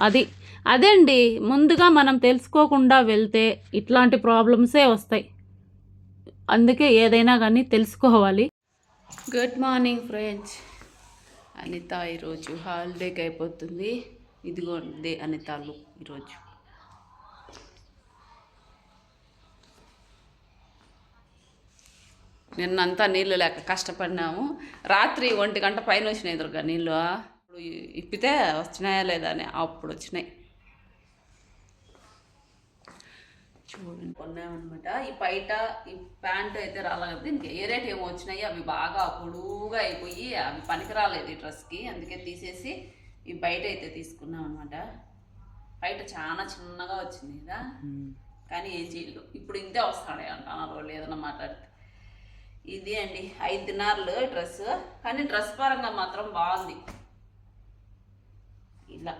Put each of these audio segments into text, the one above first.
అది. అదే అండి ముందుగా మనం తెలుసుకోకుండా వెళ్తే ఇట్లాంటి ప్రాబ్లమ్సే వస్తాయి. అందుకే ఏదైనా కానీ తెలుసుకోవాలి. Good morning friends. అనిత ఈరోజు హాలిడేకి అయిపోతుంది. ఇదిగోండి అనితాలు ఈరోజు. నిన్నంతా నీళ్ళు లేక కష్టపడినాము. రాత్రి ఒంటి గంట పైన వచ్చినాయి ఎదురుగా నీళ్ళు. ఇప్పుడు ఇప్పితే వచ్చినాయా లేదా అని అప్పుడు వచ్చినాయి. చూడండి. కొన్నామన్నమాట ఈ బయట ఈ ప్యాంట్ అయితే రాలేదు ఇంకా ఏ రేట్ ఏమో వచ్చినాయి. అవి బాగా పొడువుగా అయిపోయి అవి పనికి రాలేదు ఈ డ్రెస్కి. అందుకే తీసేసి ఈ బయట అయితే తీసుకున్నాం అనమాట బయట చాలా చిన్నగా వచ్చింది కదా. కానీ ఏం చేయలేదు. ఇప్పుడు ఇంతే వస్తాడే వాళ్ళు ఏదైనా మాట్లాడితే. ఇది అండి. ఐదు దినార్లు డ్రెస్ కానీ డ్రెస్ పరంగా మాత్రం బాగుంది ఇలా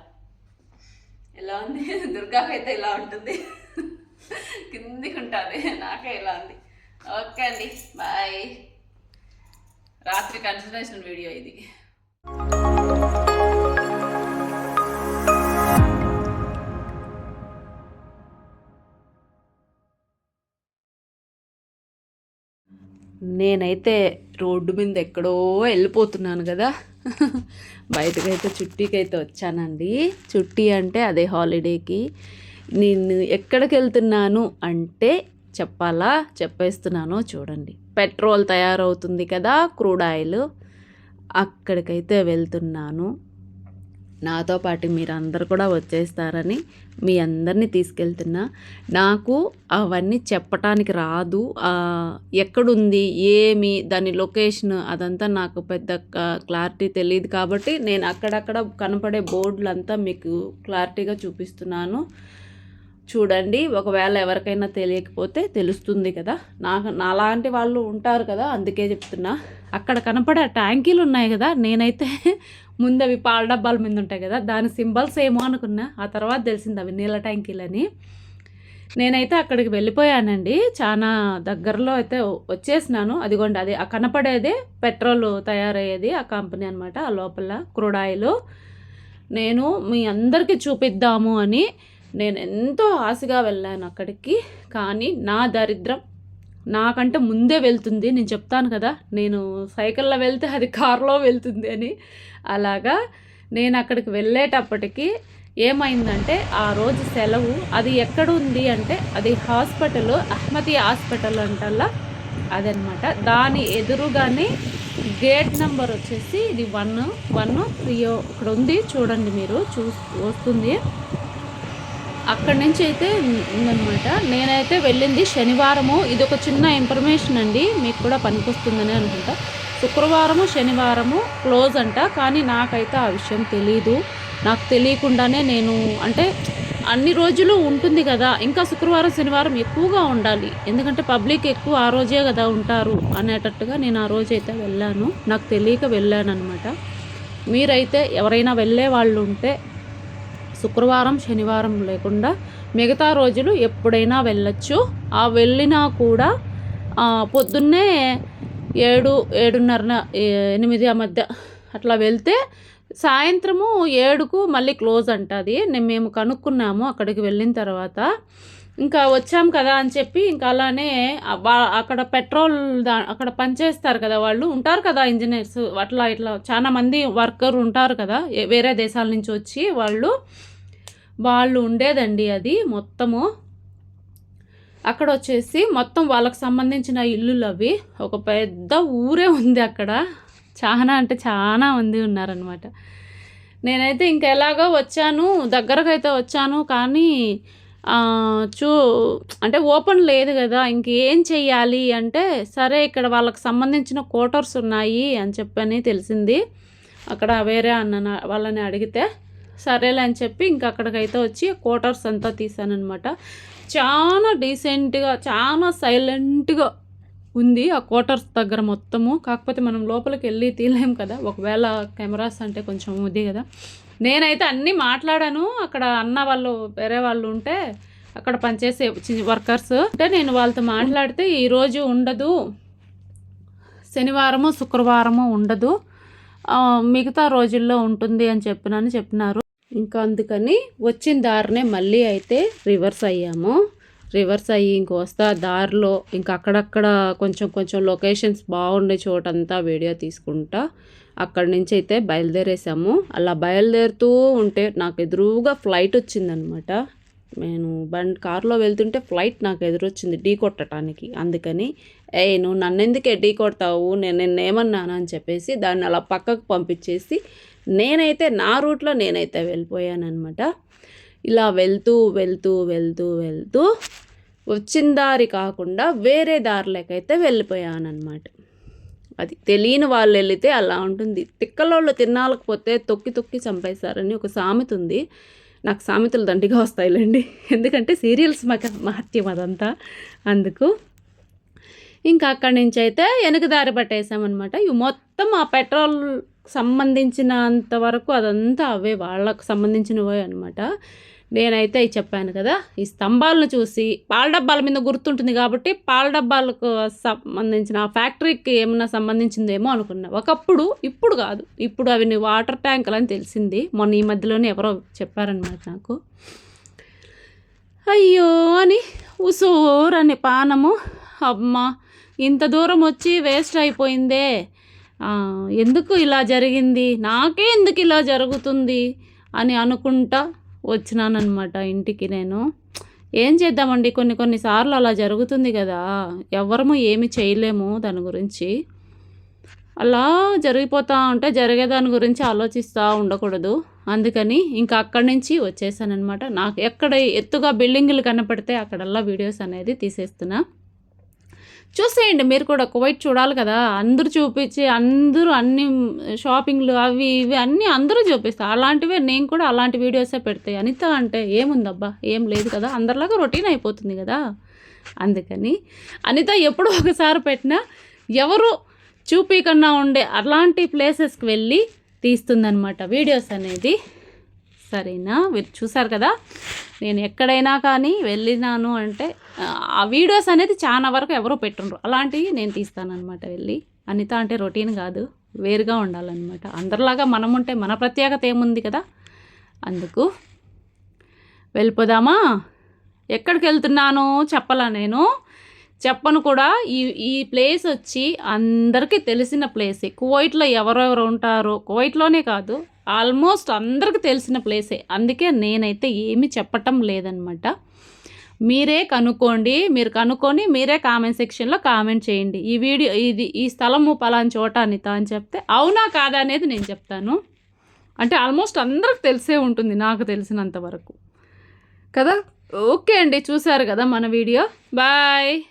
ఎలా ఉంది? దుర్గాకైతే ఇలా ఉంటుంది. కిందికి ఉంటుంది. నాకే ఇలా ఉంది. ఓకే అండి. బాయ్. రాత్రి కన్సల్టేషన్ వీడియో ఇది. నేనైతే రోడ్డు మీద ఎక్కడో వెళ్ళిపోతున్నాను కదా. బయటకైతే చుట్టీకైతే వచ్చానండి. చుట్టీ అంటే అదే హాలిడేకి. నేను ఎక్కడికి వెళ్తున్నాను అంటే చెప్పాలా? చెప్పేస్తున్నాను చూడండి. పెట్రోల్ తయారవుతుంది కదా క్రూడ్ ఆయిల్. అక్కడికైతే వెళ్తున్నాను. నాతో పాటు మీరందరు కూడా వచ్చేస్తారని మీ అందరినీ తీసుకెళ్తున్నా. నాకు అవన్నీ చెప్పటానికి రాదు. ఎక్కడుంది ఏమి దాని లొకేషన్ అదంతా నాకు పెద్ద క్లారిటీ తెలియదు కాబట్టి నేను అక్కడక్కడ కనపడే బోర్డులంతా మీకు క్లారిటీగా చూపిస్తున్నాను. చూడండి ఒకవేళ ఎవరికైనా తెలియకపోతే తెలుస్తుంది కదా. నాకు నాలాంటి వాళ్ళు ఉంటారు కదా అందుకే చెప్తున్నా. అక్కడ కనపడే ట్యాంకీలు ఉన్నాయి కదా నేనైతే ముందు అవి పాల డబ్బాల మీద ఉంటాయి కదా దాని సింబల్స్ ఏమో అనుకున్నా. ఆ తర్వాత తెలిసింది అవి నీళ్ళ ట్యాంకీలని. నేనైతే అక్కడికి వెళ్ళిపోయానండి. చాలా దగ్గరలో అయితే వచ్చేసినాను. అదిగోండి అది ఆ కనపడేదే పెట్రోల్ తయారయ్యేది ఆ కంపెనీ అనమాట ఆ లోపల క్రూడ్ ఆయిల్. నేను మీ అందరికీ చూపిద్దాము అని నేను ఎంతో ఆశగా వెళ్ళాను అక్కడికి కానీ నా దరిద్రం నాకంటే ముందే వెళ్తుంది. నేను చెప్తాను కదా నేను సైకిల్లో వెళ్తే అది కారులో వెళ్తుంది అని. అలాగా నేను అక్కడికి వెళ్ళేటప్పటికి ఏమైందంటే ఆ రోజు సెలవు. అది ఎక్కడ ఉంది అంటే అది హాస్పిటల్ అహ్మదీ హాస్పిటల్ అంటల్లా అదనమాట దాని ఎదురుగానే గేట్ నెంబర్ వచ్చేసి ఇది వన్ వన్ త్రీ ఇక్కడ ఉంది చూడండి మీరు చూ వస్తుంది. అక్కడి నుంచి అయితే ఉందన్నమాట. నేనైతే వెళ్ళింది శనివారము. ఇది ఒక చిన్న ఇన్ఫర్మేషన్ అండి. మీకు కూడా పనికొస్తుందని అనుకుంటా. శుక్రవారము శనివారము క్లోజ్ అంట. కానీ నాకైతే ఆ విషయం తెలీదు. నాకు తెలియకుండానే నేను అంటే అన్ని రోజులు ఉంటుంది కదా. ఇంకా శుక్రవారం శనివారం ఎక్కువగా ఉండాలి. ఎందుకంటే పబ్లిక్ ఎక్కువ ఆ రోజే కదా ఉంటారు అనేటట్టుగా నేను ఆ రోజు అయితే వెళ్ళాను. నాకు తెలియక వెళ్ళాను అనమాట మీరైతే ఎవరైనా వెళ్ళే వాళ్ళు ఉంటే శుక్రవారం శనివారం లేకుండా మిగతా రోజులు ఎప్పుడైనా వెళ్ళొచ్చు. ఆ వెళ్ళినా కూడా పొద్దున్నే ఏడు ఏడున్నర ఎనిమిది ఆ మధ్య అట్లా వెళ్తే సాయంత్రము ఏడుకు మళ్ళీ క్లోజ్ అంటుంది నేను మేము కనుక్కున్నాము అక్కడికి వెళ్ళిన తర్వాత. ఇంకా వచ్చాం కదా అని చెప్పి ఇంకా అలానే అక్కడ పెట్రోల్ దా అక్కడ పనిచేస్తారు కదా వాళ్ళు. ఉంటారు కదా ఇంజనీర్స్ అట్లా ఇట్లా చాలామంది వర్కర్ ఉంటారు కదా వేరే దేశాల నుంచి వచ్చి వాళ్ళు. వాళ్ళు ఉండేదండి అది మొత్తము. అక్కడ వచ్చేసి మొత్తం వాళ్ళకి సంబంధించిన ఇల్లులు అవి ఒక పెద్ద ఊరే ఉంది అక్కడ. చాలా అంటే చాలా మంది ఉన్నారనమాట నేనైతే ఇంకా ఎలాగో వచ్చాను దగ్గరకు అయితే వచ్చాను కానీ చూ అంటే ఓపెన్ లేదు కదా ఇంకేం చెయ్యాలి అంటే సరే ఇక్కడ వాళ్ళకి సంబంధించిన కోటర్స్ ఉన్నాయి అని చెప్పని తెలిసింది. అక్కడ వేరే అన్న వాళ్ళని అడిగితే సరేలే అని చెప్పి ఇంక అక్కడికైతే వచ్చి కోటర్స్ అంతా తీసానమాట చాలా డీసెంట్గా చాలా సైలెంట్గా ఉంది ఆ క్వార్టర్స్ దగ్గర మొత్తము. కాకపోతే మనం లోపలికి వెళ్ళి తీయలేం కదా. ఒకవేళ కెమెరాస్ అంటే కొంచెం ఉంది కదా. నేనైతే అన్నీ మాట్లాడాను. అక్కడ అన్న వాళ్ళు వేరే వాళ్ళు ఉంటే అక్కడ పనిచేసే వర్కర్స్ అంటే నేను వాళ్ళతో మాట్లాడితే ఈరోజు ఉండదు. శనివారము శుక్రవారము ఉండదు. మిగతా రోజుల్లో ఉంటుంది అని చెప్పినని చెప్పినారు. ఇంకా అందుకని వచ్చిన దారినే మళ్ళీ అయితే రివర్స్ అయ్యాము. రివర్స్ అయ్యి ఇంకొస్తా దారిలో ఇంకా అక్కడక్కడ కొంచెం కొంచెం లొకేషన్స్ బాగుండే చోటంతా వీడియో తీసుకుంటా. అక్కడి నుంచి అయితే బయలుదేరేసాము. అలా బయలుదేరుతూ ఉంటే నాకు ఎదురుగా ఫ్లైట్ వచ్చిందనమాట. నేను బండ్ కారులో వెళ్తుంటే ఫ్లైట్ నాకు ఎదురొచ్చింది ఢీ కొట్టడానికి అందుకని ఏ నువ్వు నన్ను ఎందుకే ఢీ కొడతావు? నేను నిన్నేమన్నాను అని చెప్పేసి దాన్ని అలా పక్కకు పంపించేసి నేనైతే నా రూట్లో నేనైతే వెళ్ళిపోయానమాట ఇలా వెళ్తూ వెళ్తూ వెళ్తూ వెళ్తూ వచ్చిన దారి కాకుండా వేరే దారిలోకైతే వెళ్ళిపోయానమాట అది తెలియని వాళ్ళు వెళితే అలా ఉంటుంది. తిక్కలోళ్ళు తినాలకపోతే తొక్కి తొక్కి చంపేశారని ఒక సామెత ఉంది. నాకు సామెతలు దండిగా వస్తాయిలేండి. ఎందుకంటే సీరియల్స్ మాకు మహత్యం అదంతా. అందుకు ఇంకా అక్కడి నుంచి అయితే వెనక దారి పట్టేసామన్నమాట. ఇవి మొత్తం ఆ పెట్రోల్ సంబంధించినంత వరకు అదంతా అవే వాళ్ళకు సంబంధించినవే అనమాట నేనైతే చెప్పాను కదా ఈ స్తంభాలను చూసి పాల డబ్బాల మీద గుర్తుంటుంది కాబట్టి పాల డబ్బాలకు సంబంధించిన ఆ ఫ్యాక్టరీకి ఏమన్నా సంబంధించిందేమో అనుకున్నా. ఒకప్పుడు ఇప్పుడు కాదు. ఇప్పుడు అవి నీ వాటర్ ట్యాంకులు అని తెలిసింది. మొన్న ఈ మధ్యలోనే ఎవరో చెప్పారనమాట నాకు. అయ్యో అని ఉసూరని పానము. అమ్మ ఇంత దూరం వచ్చి వేస్ట్ అయిపోయిందే. ఎందుకు ఇలా జరిగింది? నాకే ఎందుకు ఇలా జరుగుతుంది? అని అనుకుంటా వచ్చినానమాట ఇంటికి నేను. ఏం చేద్దామండి? కొన్ని కొన్నిసార్లు అలా జరుగుతుంది కదా. ఎవరము ఏమి చేయలేము దాని గురించి. అలా జరిగిపోతూ ఉంటే జరిగేదాని గురించి ఆలోచిస్తూ ఉండకూడదు. అందుకని ఇంకా అక్కడి నుంచి వచ్చేసానమాట నాకు ఎక్కడ ఎత్తుగా బిల్డింగులు కనపడితే అక్కడల్లా వీడియోస్ అనేది తీసేస్తున్నా. చూసేయండి మీరు కూడా కువైట్ చూడాలి కదా. అందరూ చూపించి అందరూ అన్ని షాపింగ్లు అవి ఇవి అన్నీ అందరూ చూపిస్తారు. అలాంటివే నేను కూడా అలాంటి వీడియోసే పెడతాయి అనిత అంటే ఏముందబ్బా? ఏం లేదు కదా. అందరిలాగా రొటీన్ అయిపోతుంది కదా. అందుకని అనిత ఎప్పుడో ఒకసారి పెట్టినా ఎవరు చూపీకన్నా ఉండే అలాంటి ప్లేసెస్కి వెళ్ళి తీస్తుందనమాట వీడియోస్ అనేది. సరేనా? మీరు చూసారు కదా? నేను ఎక్కడైనా కానీ వెళ్ళినాను అంటే ఆ, వీడియోస్ అనేది చాలా వరకు ఎవరో పెట్టుండ్రు. అలాంటివి నేను తీస్తానన్నమాట వెళ్ళి. అనిత అంటే రొటీన్ కాదు వేరుగా ఉండాలన్నమాట. అందరిలాగా మనం ఉంటే మన ప్రత్యేకత ఏముంది కదా? అందుకు వెళ్ళిపోదామా? ఎక్కడికి వెళ్తున్నాను చెప్పలా నేను. చెప్పను కూడా. ఈ ఈ ప్లేస్ వచ్చి అందరికీ తెలిసిన ప్లేసే. కువైట్లో ఎవరెవరు ఉంటారో కువైట్లోనే కాదు ఆల్మోస్ట్ అందరికీ తెలిసిన ప్లేసే. అందుకే నేనైతే ఏమీ చెప్పటం లేదనమాట మీరే కనుక్కోండి మీరు కనుక్కొని మీరే కామెంట్ సెక్షన్లో కామెంట్ చేయండి. ఈ వీడియో ఇది ఈ స్థలము పలాని చోట అనిత అని చెప్తే అవునా కాదా అనేది నేను చెప్తాను. అంటే ఆల్మోస్ట్ అందరికి తెలిసే ఉంటుంది నాకు తెలిసినంత వరకు. కదా? ఓకే అండి చూసారు కదా మన వీడియో. బాయ్.